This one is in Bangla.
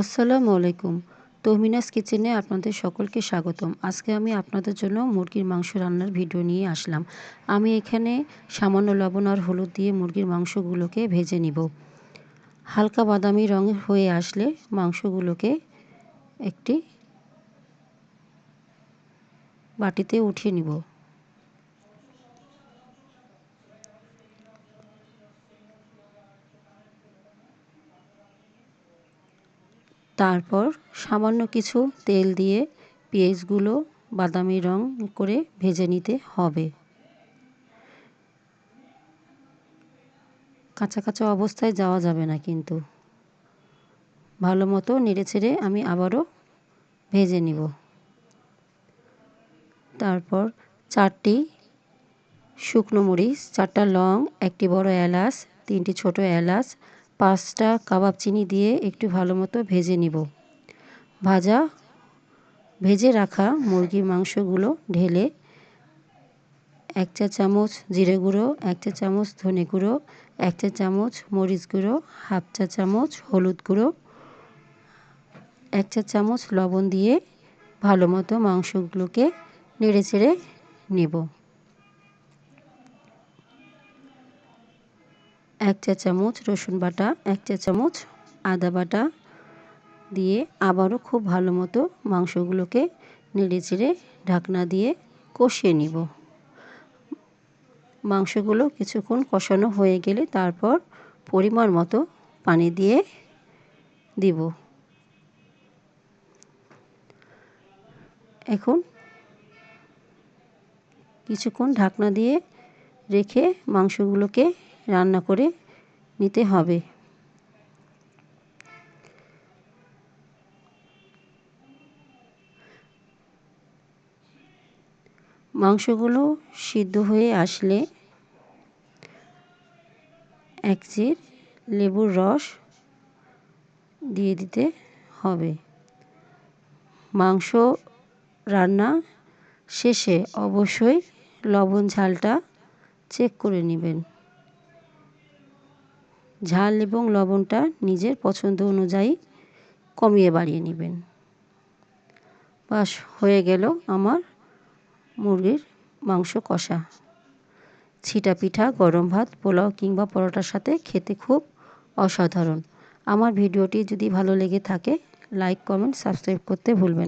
আসসালামু আলাইকুম। তহমিনাস কিচেনে আপনাদের সকলকে স্বাগতম। আজকে আমি আপনাদের জন্য মুরগির মাংস রান্নার ভিডিও নিয়ে আসলাম। আমি এখানে সামান্য লবণ আর হলুদ দিয়ে মুরগির মাংসগুলোকে ভেজে নিব। হালকা বাদামি রং হয়ে আসলে মাংসগুলোকে একটি বাটিতে উঠিয়ে নিব। তারপর সামান্য কিছু তেল দিয়ে পেঁয়াজগুলো বাদামি রং করে ভেজে নিতে হবে। কাঁচা কাঁচা অবস্থায় যাওয়া যাবে না কিন্তু। ভালো মতো নেড়ে ছেড়ে আমি আবারও ভেজে নিব। তারপর চারটি শুকনো মরিচ, চারটা লং, একটি বড় এলাচ, তিনটি ছোট এলাচ পাঁচটা কাবাব চিনি দিয়ে একটু ভালো মতো ভেজে নিব। ভাজা, ভেজে রাখা মুরগির মাংসগুলো ঢেলে এক চা চামচ জিরে গুঁড়ো, এক চা চামচ ধনে গুঁড়ো, এক চা চামচ মরিচ গুঁড়ো, হাফ চা চামচ হলুদ গুঁড়ো, এক চা চামচ লবণ দিয়ে ভালো মতো মাংসগুলোকে নেড়ে চেড়ে নেব। এক চা চামচ রসুন বাটা, এক চা চামচ আদা বাটা দিয়ে আবারও খুব ভালো মতো মাংসগুলোকে নেড়ে চেড়ে ঢাকনা দিয়ে কষিয়ে নিব। মাংসগুলো কিছুক্ষণ কষানো হয়ে গেলে তারপর পরিমাণ মতো পানি দিয়ে দিব। এখন কিছুক্ষণ ঢাকনা দিয়ে রেখে মাংসগুলোকে রান্না করে নিতে হবে। মাংসগুলো সিদ্ধ হয়ে আসলে এক চির লেবুর রস দিয়ে দিতে হবে। মাংস রান্না শেষে অবশ্যই লবণ ঝালটা চেক করে নেবেন। ঝাল এবং লবণটা নিজের পছন্দ অনুযায়ী কমিয়ে বাড়িয়ে নেবেন। বাস, হয়ে গেল আমার মুরগির মাংস কষা। ছিটা পিঠা, গরম ভাত, পোলাও কিংবা পরোটার সাথে খেতে খুব অসাধারণ। আমার ভিডিওটি যদি ভালো লেগে থাকে, লাইক, কমেন্ট, সাবস্ক্রাইব করতে ভুলবেন